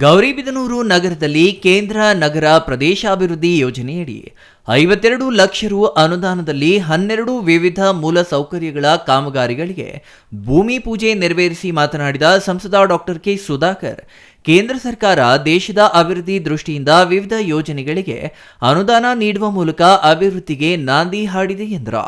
ಗೌರಿಬಿದನೂರು ನಗರದಲ್ಲಿ ಕೇಂದ್ರ ನಗರ ಪ್ರದೇಶಾಭಿವೃದ್ಧಿ ಯೋಜನೆಯಡಿ ಐವತ್ತೆರಡು ಲಕ್ಷ ರು ಅನುದಾನದಲ್ಲಿ ಹನ್ನೆರಡು ವಿವಿಧ ಮೂಲ ಸೌಕರ್ಯಗಳ ಕಾಮಗಾರಿಗಳಿಗೆ ಭೂಮಿ ಪೂಜೆ ನೆರವೇರಿಸಿ ಮಾತನಾಡಿದ ಸಂಸದ ಡಾಕ್ಟರ್ ಕೆ ಸುಧಾಕರ್, ಕೇಂದ್ರ ಸರ್ಕಾರ ದೇಶದ ಅಭಿವೃದ್ಧಿ ದೃಷ್ಟಿಯಿಂದ ವಿವಿಧ ಯೋಜನೆಗಳಿಗೆ ಅನುದಾನ ನೀಡುವ ಮೂಲಕ ಅಭಿವೃದ್ಧಿಗೆ ನಾಂದಿ ಹಾಡಿದೆ ಎಂದರು.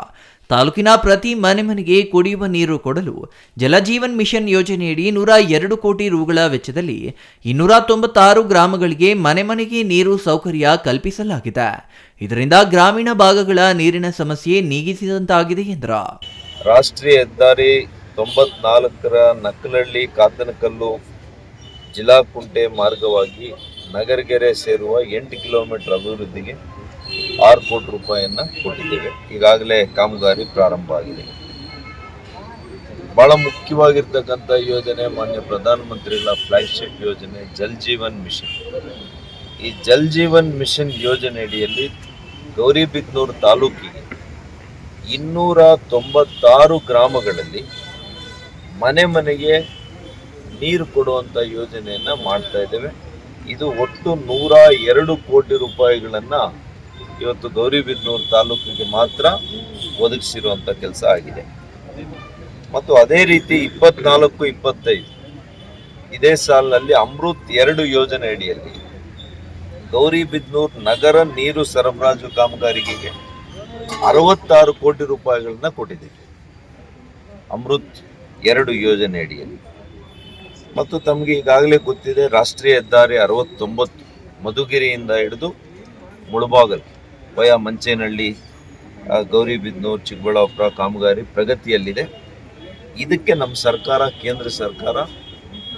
ತಾಲೂಕಿನ ಪ್ರತಿ ಮನೆ ಮನೆಗೆ ಕುಡಿಯುವ ನೀರು ಕೊಡಲು ಜಲಜೀವನ್ ಮಿಷನ್ ಯೋಜನೆಯಡಿ ನೂರ ಎರಡು ಕೋಟಿ ರುಗಳ ವೆಚ್ಚದಲ್ಲಿ ಇನ್ನೂರ ತೊಂಬತ್ತಾರು ಗ್ರಾಮಗಳಿಗೆ ಮನೆ ಮನೆಗೆ ನೀರು ಸೌಕರ್ಯ ಕಲ್ಪಿಸಲಾಗಿದೆ. ಇದರಿಂದ ಗ್ರಾಮೀಣ ಭಾಗಗಳ ನೀರಿನ ಸಮಸ್ಯೆ ನೀಗಿಸಿದಂತಾಗಿದೆ ಎಂದರು. ರಾಷ್ಟ್ರೀಯ ಹೆದ್ದಾರಿ ತೊಂಬತ್ನಾಲ್ಕರ ನಕ್ಕಲಹಳ್ಳಿ ಕಾತನಕಲ್ಲು ಜಿಲಾಕುಂಟೆ ಮಾರ್ಗವಾಗಿ ನಗರಗೆರೆ ಸೇರುವ ಎಂಟು ಕಿಲೋಮೀಟರ್ ಅಭಿವೃದ್ಧಿಗೆ ಆರು ಕೋಟಿ ರೂಪಾಯಿಯನ್ನು ಕೊಟ್ಟಿದ್ದೇವೆ. ಈಗಾಗಲೇ ಕಾಮಗಾರಿ ಪ್ರಾರಂಭ ಆಗಿದೆ. ಬಹಳ ಮುಖ್ಯವಾಗಿರ್ತಕ್ಕಂಥ ಯೋಜನೆ ಮಾನ್ಯ ಪ್ರಧಾನಮಂತ್ರಿಗಳ ಫ್ಲಾಗ್ಶಿಪ್ ಯೋಜನೆ, ಜಲ್ ಜೀವನ್ ಮಿಷನ್. ಈ ಜಲ್ ಜೀವನ್ ಮಿಷನ್ ಯೋಜನೆಯಡಿಯಲ್ಲಿ ಗೌರಿಬಿದ್ನೂರು ತಾಲೂಕಿಗೆ ಇನ್ನೂರ ತೊಂಬತ್ತಾರು ಗ್ರಾಮಗಳಲ್ಲಿ ಮನೆ ಮನೆಗೆ ನೀರು ಕೊಡುವಂಥ ಯೋಜನೆಯನ್ನು ಮಾಡ್ತಾ ಇದ್ದೇವೆ. ಇದು ಒಟ್ಟು ನೂರ ಎರಡು ಕೋಟಿ ರೂಪಾಯಿಗಳನ್ನ ಇವತ್ತು ಗೌರಿಬಿದನೂರು ತಾಲೂಕಿಗೆ ಮಾತ್ರ ಒದಗಿಸಿರುವಂಥ ಕೆಲಸ ಆಗಿದೆ. ಮತ್ತು ಅದೇ ರೀತಿ ಇಪ್ಪತ್ನಾಲ್ಕು, ಇಪ್ಪತ್ತೈದು ಇದೇ ಸಾಲಿನಲ್ಲಿ ಅಮೃತ್ ಎರಡು ಯೋಜನೆ ಅಡಿಯಲ್ಲಿ. ಗೌರಿಬಿದನೂರು ನಗರ ನೀರು ಸರಬರಾಜು ಕಾಮಗಾರಿಗೆ ಅರವತ್ತಾರು ಕೋಟಿ ರೂಪಾಯಿಗಳನ್ನ ಕೊಟ್ಟಿದ್ದೀವಿ. ಅಮೃತ್ ಎರಡು ಯೋಜನೆ ಅಡಿಯಲ್ಲಿ. ಮತ್ತು ತಮಗೆ ಈಗಾಗಲೇ ಗೊತ್ತಿದೆ, ರಾಷ್ಟ್ರೀಯ ಹೆದ್ದಾರಿ ಅರವತ್ತೊಂಬತ್ತು ಮಧುಗಿರಿಯಿಂದ ಹಿಡಿದು ಮುಳಬಾಗಲ್, ವಯ ಮಂಚೇನಹಳ್ಳಿ ಗೌರಿಬಿದ್ನೂರು ಚಿಕ್ಕಬಳ್ಳಾಪುರ, ಕಾಮಗಾರಿ ಪ್ರಗತಿಯಲ್ಲಿದೆ. ಇದಕ್ಕೆ ನಮ್ಮ ಸರ್ಕಾರ, ಕೇಂದ್ರ ಸರ್ಕಾರ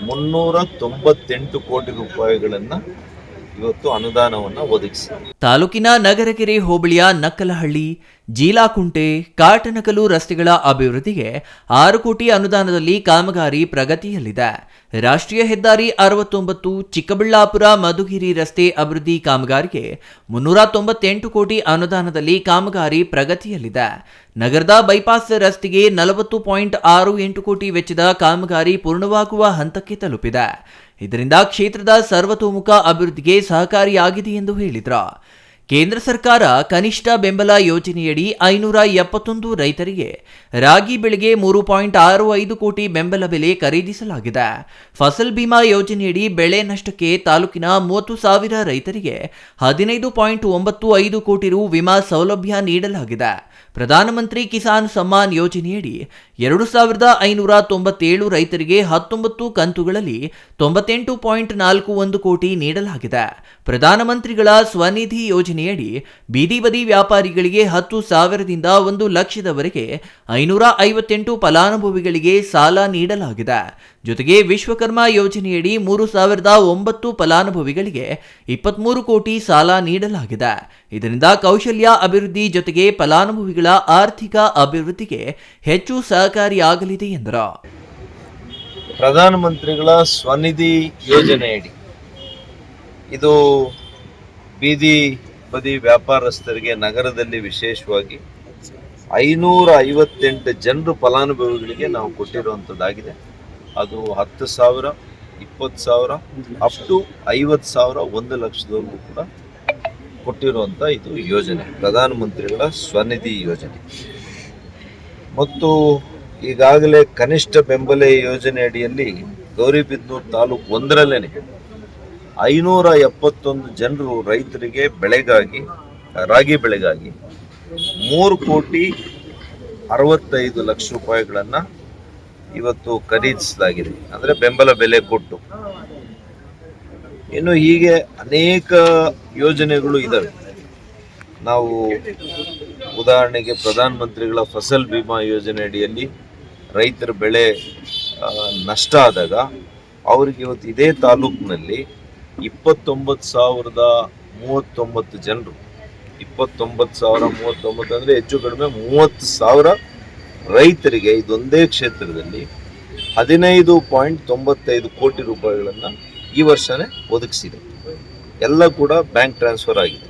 ಮುನ್ನೂರ ತೊಂಬತ್ತೆಂಟು ಕೋಟಿ ರೂಪಾಯಿಗಳನ್ನು ಇವತ್ತು ಅನುದಾನವನ್ನು ಒದಗಿಸಿ. ತಾಲೂಕಿನ ನಗರಕೆರೆ ಹೋಬಳಿಯ ನಕ್ಕಲಹಳ್ಳಿ, ಜೀಲಾಕುಂಟೆ ಕಾಟನಕಲು ರಸ್ತೆಗಳ ಅಭಿವೃದ್ಧಿಗೆ ಆರು ಕೋಟಿ ಅನುದಾನದಲ್ಲಿ ಕಾಮಗಾರಿ ಪ್ರಗತಿಯಲ್ಲಿದೆ. ರಾಷ್ಟ್ರೀಯ ಹೆದ್ದಾರಿ ಅರವತ್ತೊಂಬತ್ತು, ಚಿಕ್ಕಬಳ್ಳಾಪುರ, ಮಧುಗಿರಿ ರಸ್ತೆ ಅಭಿವೃದ್ಧಿ ಕಾಮಗಾರಿಗೆ ಮುನ್ನೂರ ತೊಂಬತ್ತೆಂಟು ಕೋಟಿ ಅನುದಾನದಲ್ಲಿ ಕಾಮಗಾರಿ ಪ್ರಗತಿಯಲ್ಲಿದೆ. ನಗರದ ಬೈಪಾಸ್ ರಸ್ತೆಗೆ ನಲವತ್ತು ಪಾಯಿಂಟ್ ಆರು ಎಂಟು ಕೋಟಿ ವೆಚ್ಚದ ಕಾಮಗಾರಿ ಪೂರ್ಣವಾಗುವ ಹಂತಕ್ಕೆ ತಲುಪಿದೆ. ಇದರಿಂದ ಕ್ಷೇತ್ರದ ಸರ್ವತೋಮುಖ ಅಭಿವೃದ್ಧಿಗೆ ಸಹಕಾರಿಯಾಗಿದೆ ಎಂದು ಹೇಳಿದ್ರು. ಕೇಂದ್ರ ಸರ್ಕಾರ ಕನಿಷ್ಠ ಬೆಂಬಲ ಯೋಜನೆಯಡಿ ಐನೂರ ಎಪ್ಪತ್ತೊಂದು ರೈತರಿಗೆ ರಾಗಿ ಬೆಳೆಗೆ ಮೂರು ಪಾಯಿಂಟ್ ಆರು ಐದು ಕೋಟಿ ಬೆಂಬಲ ಬೆಲೆ ಖರೀದಿಸಲಾಗಿದೆ. ಫಸಲ್ ಬಿಮಾ ಯೋಜನೆಯಡಿ ಬೆಳೆ ನಷ್ಟಕ್ಕೆ ತಾಲೂಕಿನ ಮೂವತ್ತು ಸಾವಿರ ರೈತರಿಗೆ ಹದಿನೈದು ಪಾಯಿಂಟ್ ಒಂಬತ್ತು ಐದು ಕೋಟಿ ರು ವಿಮಾ ಸೌಲಭ್ಯ ನೀಡಲಾಗಿದೆ. ಪ್ರಧಾನಮಂತ್ರಿ ಕಿಸಾನ್ ಸಮ್ಮಾನ್ ಯೋಜನೆಯಡಿ ಎರಡು ಸಾವಿರದ ಐನೂರ ತೊಂಬತ್ತೇಳು ರೈತರಿಗೆ ಹತ್ತೊಂಬತ್ತು ಕಂತುಗಳಲ್ಲಿ ತೊಂಬತ್ತೆಂಟು ಪಾಯಿಂಟ್ ನಾಲ್ಕು ಒಂದು ಕೋಟಿ ನೀಡಲಾಗಿದೆ. ಪ್ರಧಾನಮಂತ್ರಿಗಳ ಸ್ವನಿಧಿ ಯೋಜನೆಯಡಿ ಬೀದಿ ಬದಿ ವ್ಯಾಪಾರಿಗಳಿಗೆ ಹತ್ತು ಸಾವಿರದಿಂದ ಒಂದು ಲಕ್ಷದವರೆಗೆ ಐನೂರ ಐವತ್ತೆಂಟು ಫಲಾನುಭವಿಗಳಿಗೆ ಸಾಲ ನೀಡಲಾಗಿದೆ. ಜೊತೆಗೆ ವಿಶ್ವಕರ್ಮ ಯೋಜನೆಯಡಿ ಮೂರು ಸಾವಿರದ ಒಂಬತ್ತು ಫಲಾನುಭವಿಗಳಿಗೆ ಇಪ್ಪತ್ಮೂರು ಕೋಟಿ ಸಾಲ ನೀಡಲಾಗಿದೆ. ಇದರಿಂದ ಕೌಶಲ್ಯ ಅಭಿವೃದ್ಧಿ ಜೊತೆಗೆ ಫಲಾನುಭವಿಗಳ ಆರ್ಥಿಕ ಅಭಿವೃದ್ಧಿಗೆ ಹೆಚ್ಚು ಸಹಕಾರಿಯಾಗಲಿದೆ ಎಂದರು. ಪ್ರಧಾನಮಂತ್ರಿಗಳ ಸ್ವನಿಧಿ ಯೋಜನೆಯಡಿ ಇದು ಬೀದಿ ಬದಿ ವ್ಯಾಪಾರಸ್ಥರಿಗೆ ನಗರದಲ್ಲಿ ವಿಶೇಷವಾಗಿ ಐನೂರ ಐವತ್ತೆಂಟು ಜನರು ಫಲಾನುಭವಿಗಳಿಗೆ ನಾವು ಕೊಟ್ಟಿರುವಂಥದ್ದಾಗಿದೆ. ಅದು ಹತ್ತು ಸಾವಿರ, ಇಪ್ಪತ್ತು ಸಾವಿರ, ಅಪ್ ಟು ಐವತ್ತು ಸಾವಿರ, ಒಂದು ಲಕ್ಷದವರೆಗೂ ಕೂಡ ಕೊಟ್ಟಿರುವಂಥ ಇದು ಯೋಜನೆ ಪ್ರಧಾನಮಂತ್ರಿಗಳ ಸ್ವನಿಧಿ ಯೋಜನೆ. ಮತ್ತು ಈಗಾಗಲೇ ಕನಿಷ್ಠ ಬೆಂಬಲ ಯೋಜನೆ ಅಡಿಯಲ್ಲಿ ಗೌರಿಬಿದನೂರು ತಾಲೂಕು ಒಂದರಲ್ಲೇ ಐನೂರ ಎಪ್ಪತ್ತೊಂದು ಜನರು ರೈತರಿಗೆ ಬೆಳೆಗಾಗಿ, ರಾಗಿ ಬೆಳೆಗಾಗಿ ಮೂರು ಕೋಟಿ ಅರವತ್ತೈದು ಲಕ್ಷ ರೂಪಾಯಿಗಳನ್ನು ಇವತ್ತು ಖರೀದಿಸಲಾಗಿದೆ. ಅಂದರೆ ಬೆಂಬಲ ಬೆಲೆ ಕೊಟ್ಟು. ಇನ್ನು ಹೀಗೆ ಅನೇಕ ಯೋಜನೆಗಳು ಇದ್ದಾವೆ ನಾವು ಉದಾಹರಣೆಗೆ ಪ್ರಧಾನಮಂತ್ರಿಗಳ ಫಸಲ್ ಬಿಮಾ ಯೋಜನೆ ಅಡಿಯಲ್ಲಿ ರೈತರ ಬೆಳೆ ನಷ್ಟ ಆದಾಗ, ಅವರಿಗೆ ಇವತ್ತು ಇದೇ ತಾಲೂಕಿನಲ್ಲಿ ಇಪ್ಪತ್ತೊಂಬತ್ತು ಸಾವಿರದ ಮೂವತ್ತೊಂಬತ್ತು ಜನರು. ಇಪ್ಪತ್ತೊಂಬತ್ತು ಸಾವಿರ, ಮೂವತ್ತೊಂಬತ್ತು ಅಂದರೆ ಹೆಚ್ಚು ಕಡಿಮೆ ಮೂವತ್ತು ಸಾವಿರ ರೈತರಿಗೆ ಇದೊಂದೇ ಕ್ಷೇತ್ರದಲ್ಲಿ ಹದಿನೈದು ಪಾಯಿಂಟ್ ತೊಂಬತ್ತೈದು ಕೋಟಿ ರೂಪಾಯಿಗಳನ್ನು ಈ ವರ್ಷನೇ ಒದಗಿಸಿದೆ. ಎಲ್ಲ ಕೂಡ ಬ್ಯಾಂಕ್ ಟ್ರಾನ್ಸ್ಫರ್ ಆಗಿದೆ.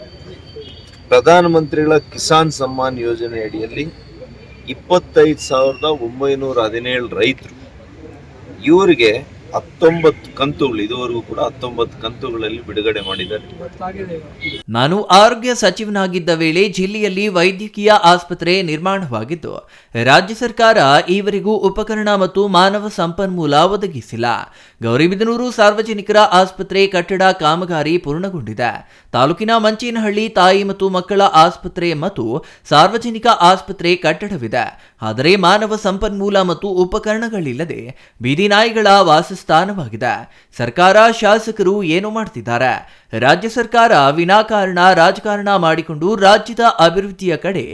ಪ್ರಧಾನಮಂತ್ರಿಗಳ ಕಿಸಾನ್ ಸಮ್ಮಾನ್ ಯೋಜನೆ ಅಡಿಯಲ್ಲಿ ಇಪ್ಪತ್ತೈದು ಸಾವಿರದ ಒಂಬೈನೂರ ಹದಿನೇಳು ರೈತರು. ಇವರಿಗೆ ಹತ್ತೊಂಬತ್ತು ಕಂತುಗಳು, ಇದುವರೆಗೂ ಕೂಡ ಹತ್ತೊಂಬತ್ತು ಕಂತುಗಳಲ್ಲಿ ಬಿಡುಗಡೆ ಮಾಡಿದ್ದಾರೆ. ನಾನು ಆರೋಗ್ಯ ಸಚಿವನಾಗಿದ್ದ ವೇಳೆ ಜಿಲ್ಲೆಯಲ್ಲಿ ವೈದ್ಯಕೀಯ ಆಸ್ಪತ್ರೆ ನಿರ್ಮಾಣವಾಗಿದ್ದು, ರಾಜ್ಯ ಸರ್ಕಾರ ಈವರೆಗೂ ಉಪಕರಣ ಮತ್ತು ಮಾನವ ಸಂಪನ್ಮೂಲ ಒದಗಿಸಿಲ್ಲ. ಗೌರಿಬಿದನೂರು ಸಾರ್ವಜನಿಕರ ಆಸ್ಪತ್ರೆ ಕಟ್ಟಡ ಕಾಮಗಾರಿ ಪೂರ್ಣಗೊಂಡಿದೆ. ತಾಲೂಕಿನ ಮಂಚೇನಹಳ್ಳಿ ತಾಯಿ ಮತ್ತು ಮಕ್ಕಳ ಆಸ್ಪತ್ರೆ ಮತ್ತು ಸಾರ್ವಜನಿಕ ಆಸ್ಪತ್ರೆ ಕಟ್ಟಡವಿದೆ. ಆದರೆ ಮಾನವ ಸಂಪನ್ಮೂಲ ಮತ್ತು ಉಪಕರಣಗಳಿಲ್ಲದೆ ಬೀದಿ ನಾಯಿಗಳ ವಾಸಸ್ಥಾನವಾಗಿದೆ ಸರ್ಕಾರ, ಶಾಸಕರು ಏನು ಮಾಡ್ತಿದ್ದಾರೆ? ರಾಜ್ಯ ಸರ್ಕಾರ ವಿನಾಕಾರಣ, ರಾಜಕಾರಣ ಮಾಡಿಕೊಂಡು ರಾಜ್ಯದ ಅಭಿವೃದ್ಧಿಯ ಕಡೆ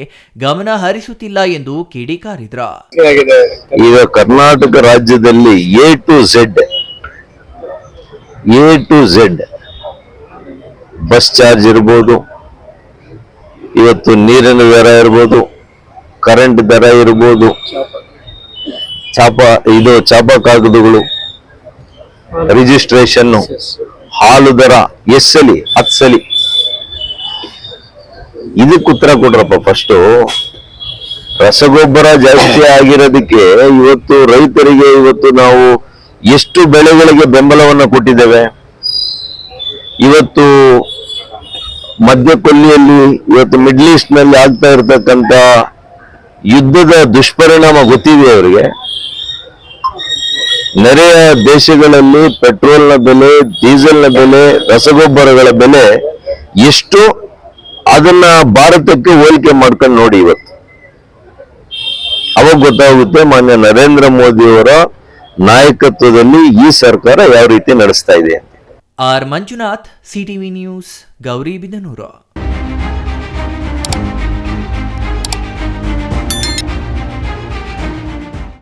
ಗಮನ ಹರಿಸುತ್ತಿಲ್ಲ ಎಂದು ಕಿಡಿಕಾರಿದ್ರು ಈಗ ಕರ್ನಾಟಕ ರಾಜ್ಯದಲ್ಲಿ A to Z A to Z bus charge ಇರ್ಬೋದು, ಇವತ್ತು ನೀರಿನ ದರ ಇರ್ಬೋದು ಕರೆಂಟ್ ದರ ಇರ್ಬೋದು, ಚಾಪ, ಇದು ಚಾಪ ಕಾಗದಗಳು ರಿಜಿಸ್ಟ್ರೇಷನ್ ಹಾಲು ದರ ಎಸ್ಸಲಿ, ಹತ್ಸಲಿ. ಇದಕ್ಕೆ ಉತ್ತರ ಕೊಡ್ರಪ್ಪ ಫಸ್ಟು ರಸಗೊಬ್ಬರ ಜಾಸ್ತಿ ಆಗಿರೋದಕ್ಕೆ ಇವತ್ತು ರೈತರಿಗೆ ಇವತ್ತು ನಾವು ಎಷ್ಟು ಬೆಳೆಗಳಿಗೆ ಬೆಂಬಲವನ್ನು ಕೊಟ್ಟಿದ್ದೇವೆ? ಇವತ್ತು ಮಧ್ಯಕೊಲ್ಲಿಯಲ್ಲಿ ಇವತ್ತು ಮಿಡ್ಲ್ ಈಸ್ಟ್ನಲ್ಲಿ ಆಗ್ತಾ ಇರತಕ್ಕಂತ ಯುದ್ಧದ ದುಷ್ಪರಿಣಾಮ ಗೊತ್ತಿದೆ ಅವರಿಗೆ? ನೆರೆಯ ದೇಶಗಳಲ್ಲಿ ಪೆಟ್ರೋಲ್ನ ಬೆಲೆ, ಡೀಸೆಲ್ನ ಬೆಲೆ, ರಸಗೊಬ್ಬರಗಳ ಬೆಲೆ ಎಷ್ಟು, ಅದನ್ನ ಭಾರತಕ್ಕೆ ಹೋಲಿಕೆ ಮಾಡ್ಕೊಂಡು ನೋಡಿ ಇವತ್ತು. ಅವಾಗ ಗೊತ್ತಾಗುತ್ತೆ, ಮಾನ್ಯ ನರೇಂದ್ರ ಮೋದಿಯವರ ನಾಯಕತ್ವದಲ್ಲಿ ಈ ಸರ್ಕಾರ ಯಾವ ರೀತಿ ನಡೆಸ್ತಾ ಇದೆ R Manjunath, CTV news Gauribidanur